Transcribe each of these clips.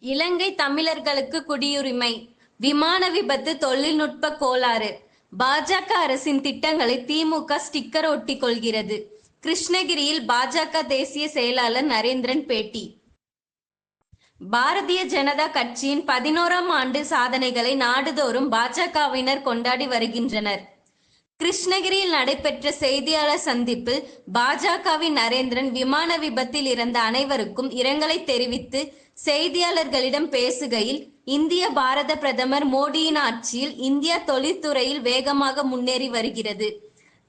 இலங்கை தமிழர்களுக்கு குடியுரிமை விமான விபத்து தொழில்நுட்ப கோளாறு. பாஜக அரசின் திட்டங்களை திமுக ஸ்டிக்கர் ஒட்டிக் கொள்கிறது கிருஷ்ணகிரியில் பாஜக தேசிய செயலாளர் நரேந்திரன் பேட்டி. பாரதிய ஜனதா கட்சியின் பதினோராம் ஆண்டு சாதனைகளை நாடுதோறும் பாஜகவினர் கொண்டாடி வருகின்றனர். கிருஷ்ணகிரியில் நடைபெற்ற செய்தியாளர் சந்திப்பில் பாஜகவின் நரேந்திரன் விமான விபத்தில் இறந்த அனைவருக்கும் இரங்கலை தெரிவித்து செய்தியாளர்களிடம் பேசுகையில் இந்திய பாரத பிரதமர் மோடியின் ஆட்சியில் இந்தியா தொழில்துறையில் வேகமாக முன்னேறி வருகிறது.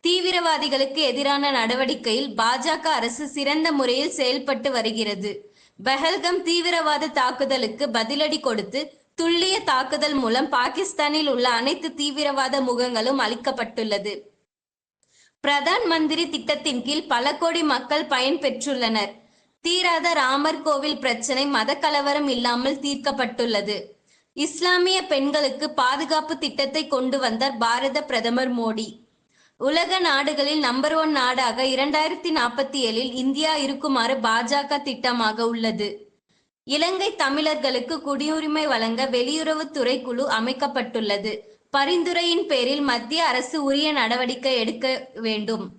தீவிரவாதிகளுக்கு எதிரான நடவடிக்கையில் பாஜக அரசு சிறந்த முறையில் செயல்பட்டு வருகிறது. பெஹல்கம் தீவிரவாத தாக்குதலுக்கு பதிலடி கொடுத்து துல்லிய தாக்குதல் மூலம் பாகிஸ்தானில் உள்ள அனைத்து தீவிரவாத முகங்களும் அளிக்கப்பட்டுள்ளது பிரதான் மந்திரி திட்டத்தின் கீழ் பல கோடி மக்கள் பயன்பெற்றுள்ளனர் தீராத ராமர் கோவில் பிரச்சனை மத கலவரம் இல்லாமல் தீர்க்கப்பட்டுள்ளது. இஸ்லாமிய பெண்களுக்கு பாதுகாப்பு திட்டத்தை கொண்டு வந்தார் பாரத பிரதமர் மோடி. உலக நாடுகளில் நம்பர் ஒன் நாடாக இரண்டாயிரத்தி நாற்பத்தி ஏழில் இந்தியா இருக்குமாறு பாஜக திட்டமாக உள்ளது. இலங்கை தமிழர்களுக்கு குடியுரிமை வழங்க வெளியுறவுத்துறை குழு அமைக்கப்பட்டுள்ளது. பரிந்துரையின் பேரில் மத்திய அரசு உரிய நடவடிக்கை எடுக்க வேண்டும்.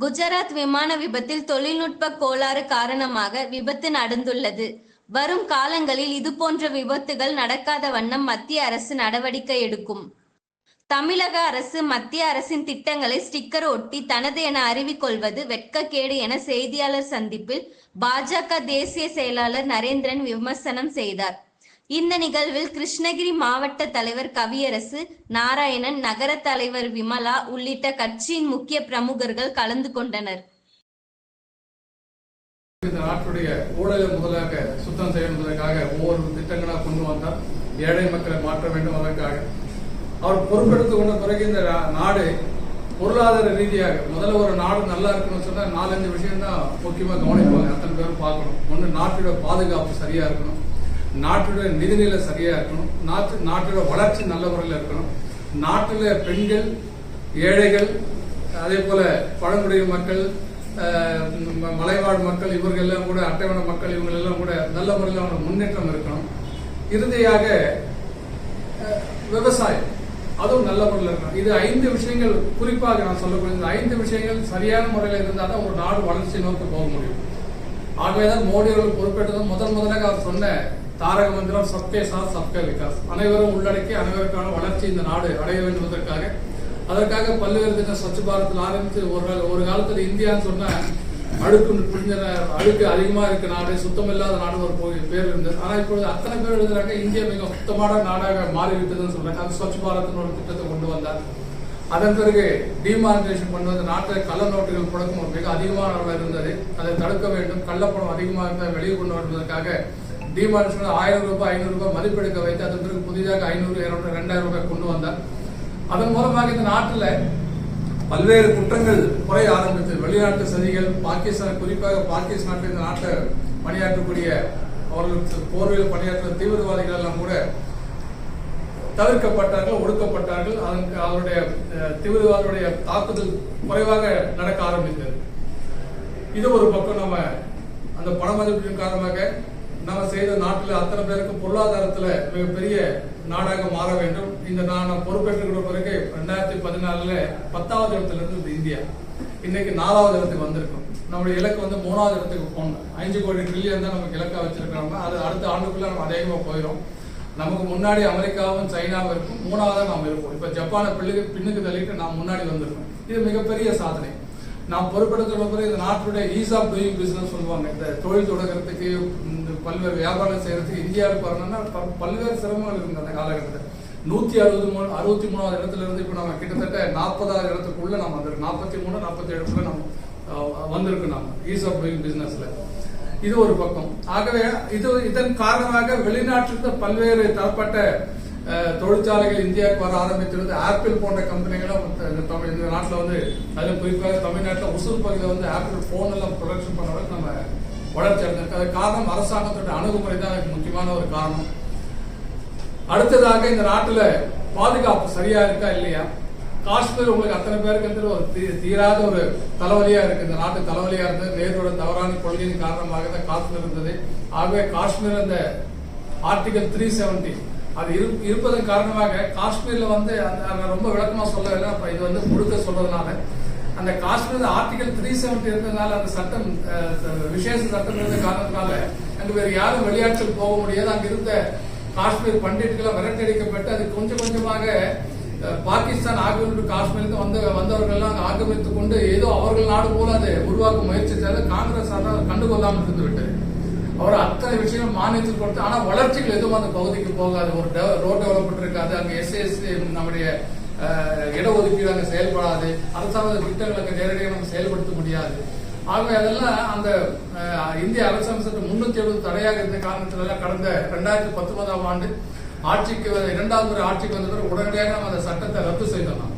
குஜராத் விமான விபத்தில் தொழில்நுட்ப கோளாறு காரணமாக விபத்து நடந்துள்ளது. வரும் காலங்களில் இது போன்ற விபத்துகள் நடக்காத வண்ணம் மத்திய அரசு நடவடிக்கை எடுக்கும். தமிழக அரசு மத்திய அரசின் திட்டங்களை ஸ்டிக்கர் ஒட்டி தனது என அறிவிக்கொள்வது வெட்கக்கேடு என செய்தியாளர் சந்திப்பில் பாஜக தேசிய செயலாளர் நரேந்திரன் விமர்சனம் செய்தார். இந்த நிகழ்வில் கிருஷ்ணகிரி மாவட்ட தலைவர் கவியரசு நாராயணன் நகர தலைவர் விமலா உள்ளிட்ட கட்சியின் முக்கிய பிரமுகர்கள் கலந்து கொண்டனர். இந்த நாட்டுடைய ஊழலை முதலாக சுத்தம் செய்வதற்காக ஒவ்வொரு திட்டங்களாக கொண்டு வந்தார் ஏழை மக்களை மாற்ற வேண்டும். அதற்காக அவர் பொறுப்பெடுத்து கொண்ட பிறகு இந்த நாடு பொருளாதார ரீதியாக முதல்ல ஒரு நாடு நல்லா இருக்கணும்னு சொன்னால் நாலஞ்சு விஷயம் தான் முக்கியமாக கவனிப்பாங்க. அத்தனை பேரும் பார்க்கணும். ஒன்று நாட்டோட பாதுகாப்பு சரியாக இருக்கணும். நாட்டோட நிதிநிலை சரியாக இருக்கணும். நாட்டு நாட்டோட வளர்ச்சி நல்ல முறையில் இருக்கணும். நாட்டில் பெண்கள் ஏழைகள் அதே போல் பழங்குடியின மக்கள் ம- மலைவாழ் மக்கள் இவர்கள் எல்லாம் கூட அட்டைவன மக்கள் இவங்க எல்லாம் கூட நல்ல முறையில் அவங்க முன்னேற்றம் இருக்கணும். இறுதியாக விவசாயம். அதுவும் நல்ல முறையில் இருக்கணும். இது ஐந்து விஷயங்கள் குறிப்பாக நான் சொல்லக்கூடிய இந்த ஐந்து விஷயங்கள் சரியான முறையில் இருந்தால் தான் ஒரு நாடு வளர்ச்சி நோக்கி போக முடியும். ஆகவேதான் மோடி அவர்கள் பொறுப்பேற்றதும் முதன் முதலாக அவர் சொன்ன தாரக மந்திரம் சப்கே சாத் சப்கே விகாஸ். அனைவரும் உள்ளடக்கி அனைவருக்கான வளர்ச்சி இந்த நாடு அடைய வேண்டும் அதற்காக பல்வேறு திட்டம் ஸ்வச் பாரத்தில் ஆரம்பித்து ஒரு ஒரு காலத்தில் இந்தியான்னு சொன்ன அழுக்கு புரிஞ்ச அழுக்கு அதிகமா இருக்க நாடு சுத்தம் இல்லாத நாடு ஒரு போ- பேர் இருந்தது. ஆனா இப்பொழுது அத்தனை பேர் எழுதுறாங்க இந்தியா மிக சுத்தமான நாடாக மாறிவிட்டதுன்னு சொல்றாங்க. அது ஸ்வச் பாரத்னு ஒரு திட்டத்தை கொண்டு வந்தார் அதன் பிறகு டிமானிட்டேஷன் கொண்டு வந்து நாட்டில் கள்ள நோட்டுகள் புழக்கம் மிக அதிகமான அளவில் இருந்தது. அதை தடுக்க வேண்டும். கள்ளப்பணம் அதிகமாக இருந்தால் வெளியே கொண்டு வருவதற்காக டிமானிட்டேஷன் ஆயிரம் ரூபாய் ஐநூறு ரூபாய் மதிப்பெடுக்க வைத்து அதன் பிறகு புதிதாக ஐநூறு இரநூறு ரெண்டாயிரம் ரூபாய் கொண்டு வந்தார். அதன் மூலமாக இந்த நாட்டில் பல்வேறு குற்றங்கள் குறைய ஆரம்பித்தது வெளிநாட்டு சதிகள் பாகிஸ்தான் குறிப்பாக பாகிஸ்தான் இந்த நாட்டில் பணியாற்றக்கூடிய அவர்கள் போர்வையில் பணியாற்ற தீவிரவாதிகள் எல்லாம் கூட தவிர்க்கப்பட்டார்கள் ஒடுக்கப்பட்டார்கள். அதற்கு அவருடைய அஹ், தாக்குதல் குறைவாக நடக்க ஆரம்பித்தது. இது ஒரு பக்கம் நம்ம அந்த பண மதிப்பின் காரணமாக நம்ம செய்த நாட்டில் அத்தனை பேருக்கு பொருளாதாரத்தில் மிகப்பெரிய நாடாக மாற வேண்டும். இந்த நான் பொறுப்பேற்றுக்கிற பிறகு ரெண்டாயிரத்தி பதினாலுல பத்தாவது இடத்துல இருந்து இந்தியா. இன்னைக்கு நாலாவது இடத்துக்கு வந்திருக்கோம். நம்முடைய இலக்கு வந்து மூணாவது இடத்துக்கு போகணும். அஞ்சு கோடி ட்ரில்லியன் தான் நமக்கு இலக்கா வச்சிருக்கிறோம் அது அடுத்த ஆண்டுக்குள்ள நம்ம அதிகமாக போயிடும் நமக்கு முன்னாடி அமெரிக்காவும் சைனாவும் இருக்கும். மூணாவதாக நாம் இருப்போம் இப்போ ஜப்பானை பிள்ளைக்கு பின்னுக்கு தள்ளிட்டு நாம் முன்னாடி வந்திருக்கோம். இது மிகப்பெரிய சாதனை. நாம் பொறுப்பெடுத்துள்ள பிறகு இந்த நாட்டுடைய ஈஸ் ஆஃப் டூயிங் பிஸ்னஸ் சொல்லுவாங்க. இந்த தொழில் தொடங்குறதுக்கு இந்த பல்வேறு வியாபாரம் செய்யறதுக்கு இந்தியாவுக்கு வரணும்னா பல்வேறு சிரமங்கள் இருக்கு அந்த காலகட்டத்தில். நூற்றி அறுபது மூணு அறுபத்தி மூணாவது இடத்துல இருந்து இப்போ நம்ம கிட்டத்தட்ட நாற்பதாவது இடத்துக்குள்ள நம்ம வந்திருக்கோம் நாற்பத்தி மூணு நாற்பத்தி ஏழுக்குள்ள நம்ம அஹ், வந்திருக்கோம் நம்ம ஈஸ் ஆஃப் டூயிங் பிசினஸ்ல இது ஒரு பக்கம். ஆகவே இது இதன் காரணமாக வெளிநாட்டிலிருந்து பல்வேறு தரப்பட்ட தொழிற்சாலைகள் இந்தியாவுக்கு வர ஆரம்பித்திருந்து ஆப்பிள் போன்ற கம்பெனிகளும் இந்த தமிழ் இந்த நாட்டில் வந்து அதிலும் குறிப்பாக தமிழ்நாட்டில் ஒசூர் பகுதியில் வந்து ஆப்பிள் போன் எல்லாம் ப்ரொடக்ஷன் பண்ணுறதுக்கு நம்ம வளர்ச்சி அடைஞ்சிருக்கு. அது காரணம் அரசாங்கத்தோட அணுகுமுறை தான் அதுக்கு முக்கியமான ஒரு காரணம். அடுத்ததாக இந்த நாட்டில் பாதுகாப்பு சரியா இருக்கா இல்லையா? காஷ்மீர் உங்களுக்கு அத்தனை பேருக்கு ஒரு தீ- தீராத ஒரு தலைவலியா இருக்கு. இந்த நாட்டு தலைவலியா இருந்தது. நேரோட தவறான கொள்கையின் காரணமாக தான் காஷ்மீர் இருந்தது. ஆகவே காஷ்மீர் அந்த ஆர்டிகல் த்ரீ செவன்டி அது இரு- இருப்பதன் காரணமாக காஷ்மீர்ல வந்து அந்த- ரொம்ப விளக்கமா சொல்லல இது வந்து முழுக்க சொல்றதுனால அந்த காஷ்மீர் ஆர்டிகல் த்ரீ செவன்டி இருந்ததுனால அந்த சட்டம் விசேஷ சட்டம் இருந்த காரணத்தினால அங்கு வேறு யாரும் வெளியாட்கள் போக முடியாது. அங்க இருந்த காஷ்மீர் பண்டிட்டுகளை விரட்டடிக்கப்பட்டு அது கொஞ்சம் கொஞ்சமாக பாகிஸ்தான் ஆக்கிரமிப்பு காஷ்மீருக்கு வந்த வந்தவர்கள் எல்லாம் ஆக்கிரமித்துக் கொண்டு ஏதோ அவர்கள் நாடு போல அதை உருவாக்க முயற்சித்தாலும் காங்கிரஸ் அதை கண்டுகொள்ளாமல் இருந்து விட்டது அவர் அத்தனை விஷயம் மானியத்தில் கொடுத்து ஆனா வளர்ச்சிகள் எதுவும் அந்த பகுதிக்கு போகாது. ஒரு ரோட் டெவலப்மெண்ட் இருக்காது அங்க எஸ்எஸ்சி நம்முடைய அஹ், இடஒதுக்கீடு அங்க செயல்படாது. அரசாங்க திட்டங்களை நேரடியாக நம்ம செயல்படுத்த முடியாது. ஆகவே அதெல்லாம் அந்த இந்திய அரசாங்கத்துக்கு முன்னூத்தி எழுபது தடையாக இருந்த காரணத்தினால கடந்த ரெண்டாயிரத்தி பத்தொன்பதாம் ஆண்டு ஆட்சிக்கு இரண்டாவது முறை ஆட்சிக்கு வந்த பிறகு உடனடியாக நம்ம அந்த சட்டத்தை ரத்து செய்தோம்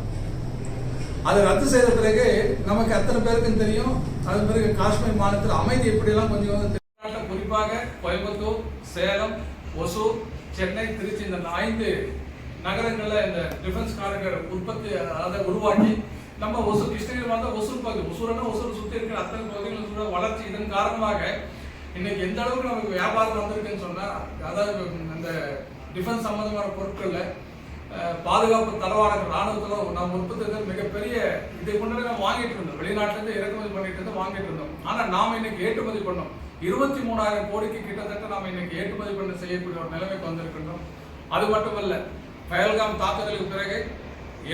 அதை ரத்து செய்த பிறகு நமக்கு அத்தனை பேருக்கும் தெரியும்? அது பிறகு காஷ்மீர் மாநிலத்தில் அமைதி எப்படியெல்லாம் கொஞ்சம் கொஞ்சம் குறிப்பாக கோயம்புத்தூர் சேலம் ஒசூர் சென்னை திருச்சி இந்த ஐந்து நகரங்களில் இந்த டிஃபென்ஸ் காரர்கள் உற்பத்தி அதை உருவாக்கி நம்ம ஒசூர் கிருஷ்ணகிரி வந்தா ஒசூர் பகுதி ஒசூர்னா ஒசூர் சுற்றி இருக்கிற அத்தனை பகுதிகளும் வளர்ச்சி இதன் காரணமாக இன்னைக்கு எந்த அளவுக்கு நமக்கு வியாபாரம் வந்திருக்குன்னு சொன்னா அதாவது அந்த டிஃபென்ஸ் சம்மந்தமான பொருட்களில் பாதுகாப்பு தளவாடங்கள் ராணுவத்துல நம்ம உற்பத்தி மிகப்பெரிய இதை கொண்டு நம்ம வாங்கிட்டு இருந்தோம். வெளிநாட்டிலிருந்து இறக்குமதி பண்ணிட்டு இருந்து வாங்கிட்டு இருந்தோம். ஆனால் நாம் இன்னைக்கு ஏற்றுமதி பண்ணோம். இருபத்தி மூணாயிரம் கோடிக்கு கிட்டத்தட்ட நாம் இன்னைக்கு ஏற்றுமதி பண்ண செய்யக்கூடிய ஒரு நிலைமைக்கு வந்திருக்கின்றோம். அது மட்டுமல்ல பயல்காம் தாக்குதலுக்கு பிறகு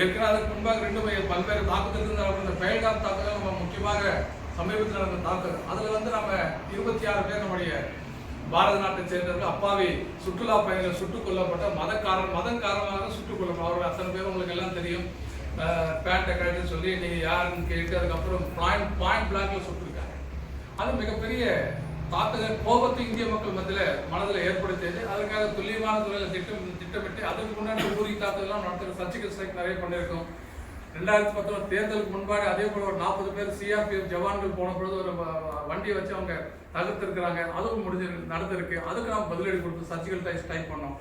ஏற்கனவே அதற்கு முன்பாக ரெண்டு பல்வேறு தாக்குதல் இருந்த பயல்காம் தாக்குதல் நம்ம முக்கியமாக சமீபத்தில் நடந்த தாக்குதல். அதில் வந்து நம்ம இருபத்தி ஆறு பேர் நம்முடைய பாரத நாட்டை சேர்ந்தவர்கள் அப்பாவி சுற்றுலா பயணிகள் சுட்டுக் கொல்லப்பட்ட மதக்காரன் மதம் காரணமாக சுட்டுக் கொல்லப்பட்ட அவர்கள் அத்தனை பேர் உங்களுக்கு எல்லாம் தெரியும். பேட்டை கழட்டி சொல்லி நீங்க யாருன்னு கேட்டு அதுக்கப்புறம் பாயிண்ட் பாயிண்ட் பிளாக்ல சுட்டிருக்காங்க. அது மிகப்பெரிய தாக்குதல் கோபத்தை இந்திய மக்கள் மத்தியில் மனதில் ஏற்படுத்தியது. அதுக்காக துல்லியமான துறையில் திட்டம் திட்டமிட்டு அதுக்கு முன்னாடி ஊரி தாக்குதலாம் நடத்துகிற சர்ஜிக்கல் ஸ்ட்ரைக் நிறைய பண்ணியிருக்கோம். ரெண்டாயிரத்தி பத்தொன்பது தேர்தலுக்கு முன்பாக அதே போல ஒரு நாற்பது பேர் சிஆர்பிஎஃப் ஜவான்கள் போன பொழுது ஒரு வண்டியை வச்சு அவங்க தகர்த்திருக்கிறாங்க. அதுவும் முடிஞ்சு நடந்திருக்கு. அதுக்கு நாம் பதிலடி கொடுத்து சர்ஜிக்கல் டைஸ் டைப் பண்ணோம்.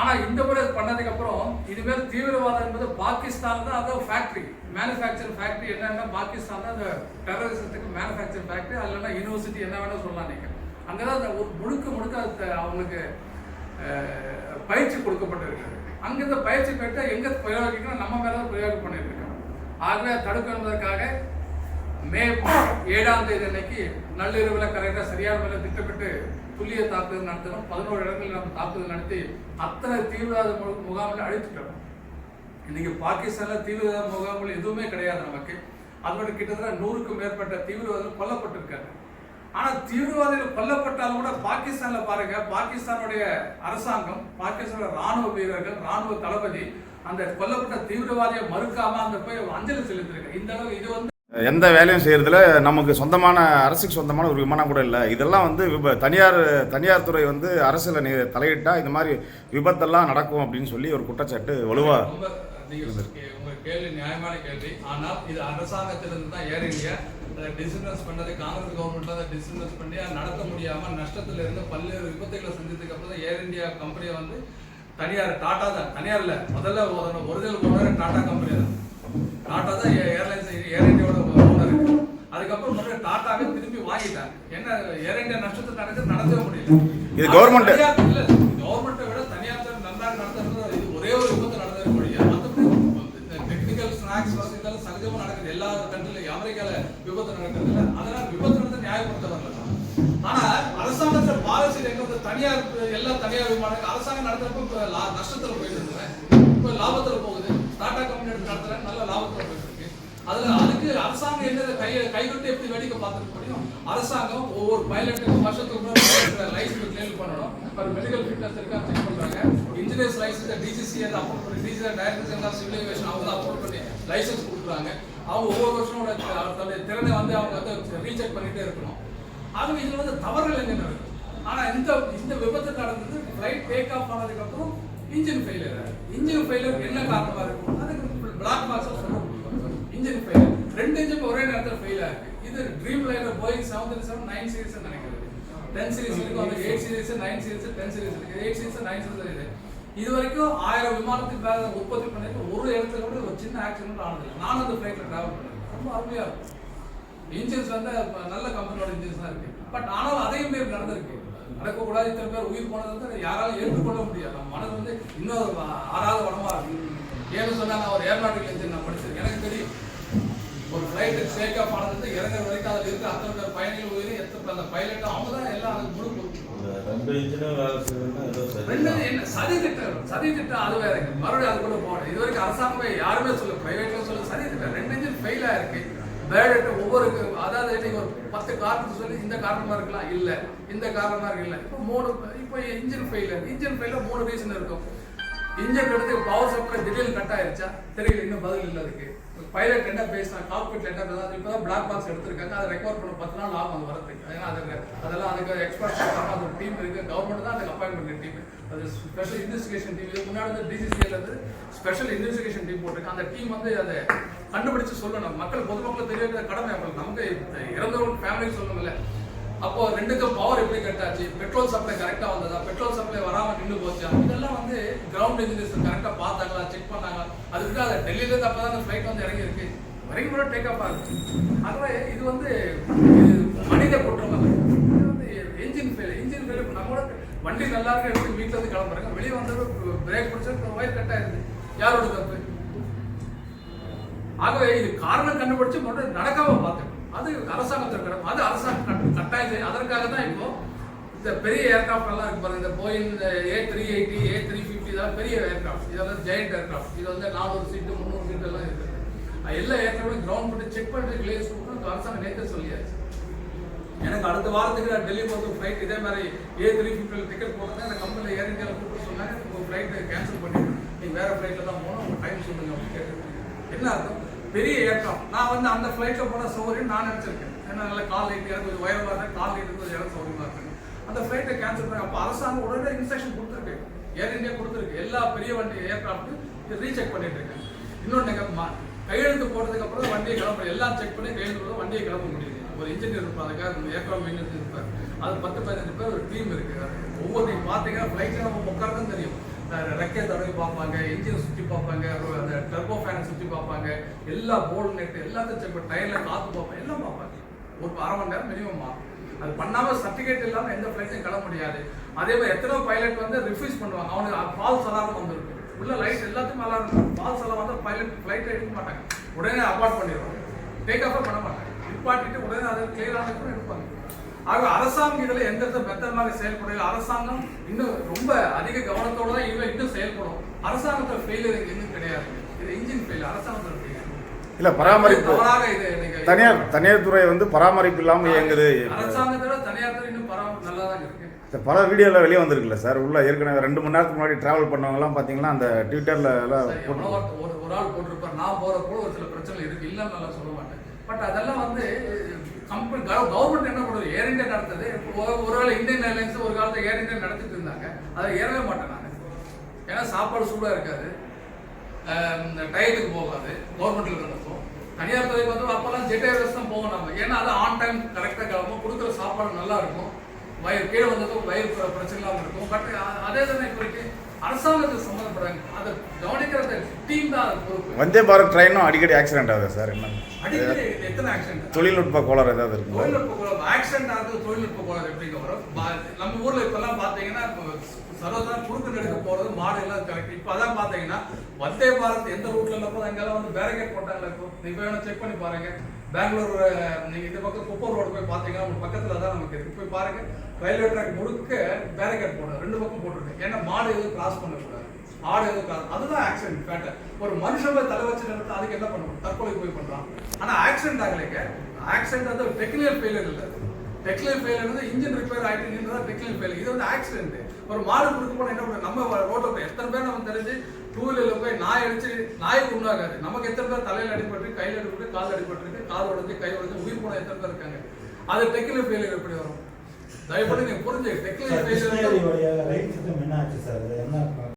ஆனால் இந்த முறை பண்ணதுக்கப்புறம் இதுமாரி தீவிரவாதம் என்பது பாகிஸ்தான் தான் அதாவது ஃபேக்ட்ரி மேனுஃபேக்சர் ஃபேக்ட்ரி என்னென்னா பாகிஸ்தான் தான் அந்த டெரரிசத்துக்கு மேனுஃபேக்சர் ஃபேக்ட்ரி அது இல்லைன்னா யூனிவர்சிட்டி என்ன வேணால் சொல்லலாம் நீக்க அங்கே தான் அந்த ஒரு முழுக்க முழுக்க அது அவங்களுக்கு பயிற்சி கொடுக்கப்பட்டிருக்கிறது. அங்க இந்த பயிற்சி பெற்று எங்கே பிரயோகிக்கணும் நம்ம மேலே தான் பிரயோகம் பண்ணியிருக்கோம் ஆகவே தடுக்கணுவதற்காக மே ஏழாம் தேதி அன்னைக்கு நள்ளிரவில் கரெக்டாக சரியான முறையில் திட்டமிட்டு துல்லிய தாக்குதல் நடத்தணும். பதினோரு இடங்களில் நம்ம தாக்குதல் நடத்தி அத்தனை தீவிரவாத மு- முகாம்களை அழித்துட்டோம். இன்னைக்கு பாகிஸ்தானில் தீவிரவாத முகாம்கள் எதுவுமே கிடையாது நமக்கு. அது மட்டும் கிட்டத்தட்ட நூறுக்கும் மேற்பட்ட தீவிரவாதிகள் கொல்லப்பட்டிருக்காங்க. ஆனா தீவிரவாதிகள் கொல்லப்பட்டாலும் கூட பாகிஸ்தான்ல பாருங்க பாகிஸ்தானுடைய அரசாங்கம் பாகிஸ்தானோட ராணுவ வீரர்கள் ராணுவ தளபதி அந்த கொல்லப்பட்ட தீவிரவாதியை மறுக்காம அந்த போய் அஞ்சலி செலுத்திருக்க இந்த அளவு இது வந்து எந்த வேலையும் செய்யறதுல நமக்கு சொந்தமான அரசுக்கு சொந்தமான ஒரு விமானம் கூட இல்லை. இதெல்லாம் வந்து விப தனியார் தனியார் துறை வந்து அரசில் நி- தலையிட்டா இந்த மாதிரி விபத்தெல்லாம் நடக்கும் அப்படின்னு சொல்லி ஒரு குற்றச்சாட்டு வலுவா ரொம்ப நீங்க கே- உங்க கேள்வி நியாயமான கேள்வி. ஆனால் இது அரசாங்கத்திலிருந்து தான் அதை டிஸ்இன்வெஸ்ட் பண்ணது காங்கிரஸ் கவர்மெண்ட் அதை டிஸ்இன்வெஸ்ட் பண்ணி அதை நடத்த முடியாம நஷ்டத்துல இருந்து பல்வேறு விபத்துகளை சந்தித்ததுக்கு அப்புறம் தான் ஏர் இந்தியா கம்பெனியை வந்து தனியார் டாடா தான். தனியார் இல்ல. முதல்ல ஒரிஜினல் ஓனர் டாடா கம்பெனி தான். டாடா தான் ஏர்லைன்ஸ் ஏர் இந்தியாவோட ஓனர் அதுக்கப்புறம் மறுபடியும் டாட்டாவே திரும்பி வாங்கிட்டாங்க. என்ன ஏர் இந்தியா நஷ்டத்தை நடந்து நடத்தவே முடியல. இது government- விபத்து நடக்கிறது இல்ல அதனால விபத்து நடந்து நியாயப்படுத்த வரல ஆனா அரசாங்கத்துல பாலிசி எங்க வந்து தனியார் எல்லா தனியார் விமானங்கள் அரசாங்கம் நடத்துறப்ப இப்ப நஷ்டத்துல போயிட்டு இருந்தேன் இப்ப லாபத்துல போகுது. டாடா கம்பெனி எடுத்து நடத்துறேன் நல்ல லாபத்துல போயிட்டு இருக்கு. அதுல அதுக்கு அரசாங்கம் என்ன கை கைவிட்டு எப்படி வேடிக்கை பார்த்துக்க முடியும்? அரசாங்கம் ஒவ்வொரு பைலட்டுக்கும் வருஷத்துக்கு லைசன்ஸ் கிளியர் பண்ணணும். ஒரு மெடிக்கல் ஃபிட்னஸ் இருக்கா செக் பண்றாங்க. இன்ஜினியர்ஸ் லைசன்ஸ் டிசிசி அப்ரூவ் பண்ணி DC director general civil aviation அவங்க அப்ரூவ் பண்ணி லைசன்ஸ் கொடுக்குறாங்க. அவங்க ஒவ்வொரு வருஷம் தன்னுடைய திறனை வந்து அவங்க வந்து ரீசெக் பண்ணிகிட்டே இருக்கணும். ஆகவே இதில் வந்து தவறுகள் என்ன நடக்குது? ஆனால் இந்த இந்த விபத்து நடந்தது ஃப்ளைட் டேக் ஆஃப் ஆனதுக்கப்புறம் இன்ஜின் ஃபெயிலியர் இன்ஜின் ஃபெயிலியர் என்ன காரணமாக இருக்கும்? அதுக்கு பிளாக் பாக்ஸ் சொல்ல இன்ஜின் ஃபெயில் ரெண்டு இன்ஜின் ஒரே நேரத்தில் ஃபெயில் ஆகுது இது dreamliner Boeing seven three seven nine series நினைக்கிறது டென் சீரிஸ் இருக்கு அந்த eight series nine series ten series இருக்கு எயிட் சீரிஸ் நைன் சீரிஸ் இருக்குது இது வரைக்கும் ஆயிரம் விமானத்துக்கு மேல உற்பத்தி பண்ணிட்டு ஒரு இடத்துல கூட ஒரு சின்ன ஆக்சிடென்ட் ஆனதில்லை நானும் அந்த ஃப்ளைட்டில் ட்ராவல் பண்ணேன். ரொம்ப அருமையாக இருக்கும். இன்ஜின்ஸ் வந்து நல்ல கம்பெனியோட இன்ஜின்ஸ் தான் இருக்கு. பட் ஆனால் அதையும் பேர் நடந்திருக்கு. நடக்கக்கூடாது. இத்தனை பேர் உயிர் போனது வந்து யாராலும் ஏற்றுக்கொள்ள முடியாது. நம்ம மனது வந்து இன்னொரு ஆறாத வடமா இருக்கு. ஏன்னு சொன்னால் நான் ஒரு ஏர்நாட்டிக்கல் இன்ஜின் நான் படிச்சிருக்கேன். எனக்கு தெரியும். ஒரு ஃப்ளைட்டு ஷேக் ஆஃப் ஆனது இறங்குற வரைக்கும் அதில் இருக்க அத்தனை பேர் பயணிகள் உயிரும் எத்தனை அந்த பைலட் அவங்க தான் எல்லாம் அதுக்கு முழு என்ன சதி திட்டம் சதி திட்டம் அது வேற. மறுபடியும் அதுக்குள்ள கூட போகணும். இது வரைக்கும் அரசாங்கமே யாருமே சொல்ல பிரைவேட்ல சொல்ல சதி திட்டம். ரெண்டு இன்ஜின் ஃபெயிலா இருக்கு பேரட் ஒவ்வொரு அதாவது இன்னைக்கு ஒரு பத்து காரணத்தை சொல்லி இந்த காரணமா இருக்கலாம்? இல்ல. இந்த காரணமா இருக்கு இல்ல இப்போ மூணு இப்போ இன்ஜின் ஃபெயிலியர் இன்ஜின் ஃபெயிலியர் மூணு ரீசன் இருக்கும். இன்ஜின் எடுத்து பவர் சப்ளை திடீர்னு கட் ஆயிருச்சா? தெரியல இன்னும் பதில் இல்லை அதுக்கு. பைலட் என்ன பேசினா காக்பிட்ல என்ன பேசுனா இப்போ தான் பிளாக் பாக்ஸ் எடுத்திருக்காங்க. அதை ரெக்கார்ட் பண்ண பத்து நாள் ஆகும் அது வரதுக்கு ஏன்னா அதுக்கு அதெல்லாம் அதுக்கு எக்ஸ்பர்ட் அது ஒரு டீம் இருக்கு. கவர்மெண்ட் தான் அதுக்கு அப்பாயின் டீம் அது ஸ்பெஷல் இன்வெஸ்டிகேஷன் டீம் இதுக்கு முன்னாடி வந்து டிசிசிஎல் வந்து ஸ்பெஷல் இன்வெஸ்டிகேஷன் டீம் போட்டிருக்கு அந்த டீம் வந்து அதை கண்டுபிடிச்சு சொல்லணும். மக்கள் பொதுமக்கள் தெரிய கடமை அவங்களுக்கு. நமக்கு இறந்தவங்க ஃபேமிலிக்கு சொல்லணும்ல. அப்போ ரெண்டுக்கும் பவர் எப்படி கட் ஆச்சு? பெட்ரோல் சப்ளை கரெக்டா வந்ததா? பெட்ரோல் சப்ளை வராம நின்று போச்சா? இதெல்லாம் வந்து கிரவுண்ட் இன்ஜினியர்ஸ் கரெக்டா பார்த்தாங்களா? செக் பண்ணாங்களா? அதுக்கு அது டெல்லியில இருந்து அப்பதான் அந்த ஃபிளைட் வந்து இறங்கி இருக்கு வரைக்கும் கூட டேக் ஆஃப் ஆகுது. ஆகவே இது வந்து மனித குற்றம் இது வந்து என்ஜின் ஃபெயில் இன்ஜின் ஃபெயில் நம்ம கூட வண்டி நல்லா இருக்கு எடுத்து வீட்டுல இருந்து கிளம்புறாங்க வெளியே வந்தது பிரேக் பிடிச்சது ஒயர் கட் ஆயிருது. யாரோட தப்பு? ஆகவே இது காரணம் கண்டுபிடிச்சு மட்டும் நடக்காம பார்த்துக்கணும். அது அரசாங்கத்தில் கிடக்கும் அது அரசாங்கம் கட்ட- கட்டாயம் அதற்காக தான் இப்போ இந்த பெரிய ஏர்கிராஃப்ட் எல்லாம் இருக்கு பாருங்க. இந்த போயிங் இந்த A three eighty A three fifty இதெல்லாம் பெரிய ஏர்கிராஃப்ட் இதெல்லாம் ஜெயண்ட் ஏர்கிராஃப்ட் இது வந்து நானூறு சீட்டு முந்நூறு சீட்டு எல்லாம் இருக்கு. எல்லா ஏர்கிராஃப்டும் கிரவுண்ட் போட்டு செக் பண்ணிட்டு கிளேஸ் கொடுக்கணும். அரசாங்கம் நேற்று சொல்லியாச்சு. எனக்கு அடுத்த வாரத்துக்கு நான் டெல்லி போகிறது ஃப்ளைட் இதே மாதிரி ஏ த்ரீ ஃபிஃப்டியில் டிக்கெட் போட்டேன் அந்த கம்பெனியில் ஏர் இந்தியாவில் கூப்பிட்டு சொன்னாங்க. உங்கள் ஃப்ளைட்டை கேன்சல் பண்ணிட்டு நீங்கள் வேறு ஃப்ளைட்டில் தான் போகணும். உங்கள் டைம் சொல்லுங்க அப்படின்னு கேட்டு என்ன அர்த்தம்? பெரிய ஏற்றம் நான் வந்து அந்த ஃப்ளைட்டில் போன சௌகரியம் நான் நினச்சிருக்கேன். ஏன்னா நல்ல கால் லைட் எனக்கு கொஞ்சம் உயர்வாக இருந்தால் கால் லைட் கொஞ்சம் இடம் சௌகரியமாக இருக்கு அந்த ஃப்ளைட்டை கேன்சல் பண்ணி அப்போ அரசாங்கம் உடனே இன்ஸ்ட்ரக்ஷன் கொடுத்துருக்கு. ஏர் இந்தியா கொடுத்துருக்கு. எல்லா பெரிய வண்டி ஏர்க்ராஃப்ட்டு ரீசெக் பண்ணிட்டு இருக்கேன். இன்னொன்று கையெழுத்து போட்டதுக்கு அப்புறம் வண்டியை கிளம்ப எல்லாம் செக் பண்ணி கையெழுத்து வண்டியை கிளம்ப முடியுது. ஒரு இன்ஜினியர் இருப்பாங்க ஏர்க்ராஃப்ட் மெயின்டெனன்ஸ் இருப்பார். அது பத்து பதினஞ்சு பேர் ஒரு டீம் இருக்கு. ஒவ்வொரு பார்த்தீங்கன்னா ஃப்ளைட்டில் நம்ம உட்காரதான் தெரியும். ரெக்கே தடவை பார்ப்பாங்க இன்ஜினை சுற்றி பார்ப்பாங்க அந்த டர்போ ஃபேனை சுற்றி பார்ப்பாங்க எல்லா போல்ட் நெட் எல்லாத்தையும் செக் பண்ணி டயரில் காற்று பார்ப்பாங்க எல்லாம் பார்ப்பாங்க ஒரு அரை மணி நேரம் மினிமம் ஆகும் அது பண்ணாமல் சர்டிஃபிகேட் இல்லாமல் எந்த ஃப்ளைட்டும் கிளம்ப முடியாது. அதே மாதிரி எத்தனையோ பைலட் வந்து ரிஃப்யூஸ் பண்ணுவாங்க. அவனுக்கு ஃபால்ஸ் அலாரம் வந்துருக்கு உள்ள லைட் எல்லாத்துக்கும் அலாரம் ஃபால்ஸ் அலாரம் வந்து பைலட் ஃப்ளைட் எடுக்க மாட்டாங்க. உடனே அபார்ட் பண்ணிடுவாங்க டேக் ஆஃப் பண்ண மாட்டாங்க. நிப்பாட்டிட்டு உடனே அதை கிளியர் ஆனதுக்கு எடுப்பாங்க. ஆக அரசாங்கம் இதுல எந்த வித மெத்தனமாக செயல்படல அரசாங்கம் இன்னும் ரொம்ப அதிக கவனத்தோட தான் இதுல இன்னும் செயல்படும். அரசாங்கத்துல ஃபெயிலியர் இன்னும் கிடையாது. இது இன்ஜின் ஃபெயில் அரசாங்கத்துல ஃபெயிலியர் இல்ல பராமரிப்பு. தனியார் தனியார் துறை வந்து பராமரிப்பு இல்லாமல் இயங்குது. அரசாங்கத்தோட தனியார் துறை இன்னும் பரவாயில்ல நல்லா தான் இருக்கு பல வீடியோவில் வெளியே வந்திருக்குல்ல சார் உள்ள ஏற்கனவே ரெண்டு மணி நேரத்துக்கு முன்னாடி டிராவல் பண்ணவங்கலாம் பார்த்தீங்கன்னா அந்த ட்விட்டரில் எல்லாம் ஒரு ஒரு ஆள் போட்டிருப்பார். நான் போற கூட ஒரு சில பிரச்சனை இருக்கு. இல்லைன்னு நல்லா சொல்ல மாட்டேன். பட் அதெல்லாம் வந்து கம்பெனி கவர்மெண்ட் என்ன பண்ணுது? ஏர் இந்தியா நடத்துது. இப்போ ஒரு- ஒருவேளை இந்தியன் ஏர்லைன்ஸ் ஒரு காலத்தில் ஏர் இந்தியா நடத்திட்டு இருந்தாங்க. அதை ஏறவே மாட்டேன் நான். ஏன்னா சாப்பாடு சூடாக இருக்காது. டயத்துக்கு போகாது. கவர்மெண்ட்ல இருந்தப்போ தனியார் துறைக்கு வந்து அப்போல்லாம் ஜெட் ஏர்வேஸ் தான் போவோம் நம்ம ஏன்னா அது ஆன் டைம் கரெக்டாக கிளம்பும். கொடுக்குற சாப்பாடு நல்லா இருக்கும். வயிறு கீழே வந்ததும் வயிறு பிரச்சனை இல்லாமல் இருக்கும். பட் அதே தானே இப்போ அரசாங்கத்துக்கு சம்மந்தப்படுறாங்க அதை கவனிக்கிற டீம் தான் பொறுப்பு. வந்தே பாரத் ட்ரெயினும் அடிக்கடி ஆக்சிடென்ட் ஆகுது சார். என்ன? அடிக்கடி எத்தனை ஆக்சிடென்ட் தொழில்நுட்ப கோளாறு ஏதாவது இருக்குங்களா? தொழில்நுட்ப கோளாறு. ஆக்சிடென்ட் ஆகுது தொழில்நுட்ப கோளாறு எப்படிங்க வரும்? நம்ம ஊர்ல இப்பெல்லாம் பாத்தீங்கன்னா சர்வதா குறுக்கு நெடுக்க போறது மாடு எல்லாம் கரெக்ட் இப்ப அதான் பாத்தீங்கன்னா வந்தே பாரத் எந்த ரூட்ல இல்லப்போ அங்கெல்லாம் வந்து பேரிகேட் போட்டாங்களா இப்போ. நீங்க வேணா செக் பண்ணி பாருங்க. பெங்களூர் நீங்கள் நீங்க இந்த பக்கம் குப்பூர் ரோடு போய் பாத்தீங்கன்னா உங்க பக்கத்துல தான் நமக்கு இருக்கு. போய் பாருங்க. ரயில்வே ட்ராக் முழுக்க பேரிகேட் போட்டு ரெண்டு பக்கம் போட்டிருக்கு. ஏன்னா மாடு எதுவும் கிராஸ் பண்ணக்கூடாது. ஆடு எதுவும் கிராஸ் அதுதான் ஆக்சிடென்ட் ஃபேட்டர் ஒரு மனுஷன் போய் தலை வச்சு நிறுத்த அதுக்கு என்ன பண்ணணும் தற்கொலை போய் பண்றான். ஆனா ஆக்சிடென்ட் ஆகலைங்க. ஆக்சிடென்ட் வந்து டெக்னிக்கல் ஃபெயிலியர் இல்லை. டெக்னிக்கல் ஃபெயிலியர் வந்து இன்ஜின் ரிப்பேர் ஆகிட்டு நின்றதா டெக்னிக்கல் ஃபெயிலியர் இது வந்து ஆக்சிடென்ட் ஒரு மாடு கொடுக்க போனால் என்ன பண்ணுவோம் நம்ம ரோட்டில் எத்தனை பேர் நமக்கு தெரிஞ்சு டூ வீலர்ல போய் நாய் அடிச்சு நாய்க்கு உண்டாகாது நமக்கு எத்தனை பேர் தலையில அடிபட்டு கையில அடிபட்டு கால் அடிபட்டு கால் உடைஞ்சு கை உடைஞ்சு உயிர் போன எத்தனை பேர் இருக்காங்க? அது டெக்னிக்கல் ஃபெயிலியர் எப்படி வரும்? தயவுபட்டு நீங்க புரிஞ்சு டெக்னிக்கல் ஃபெயிலியர் என்ன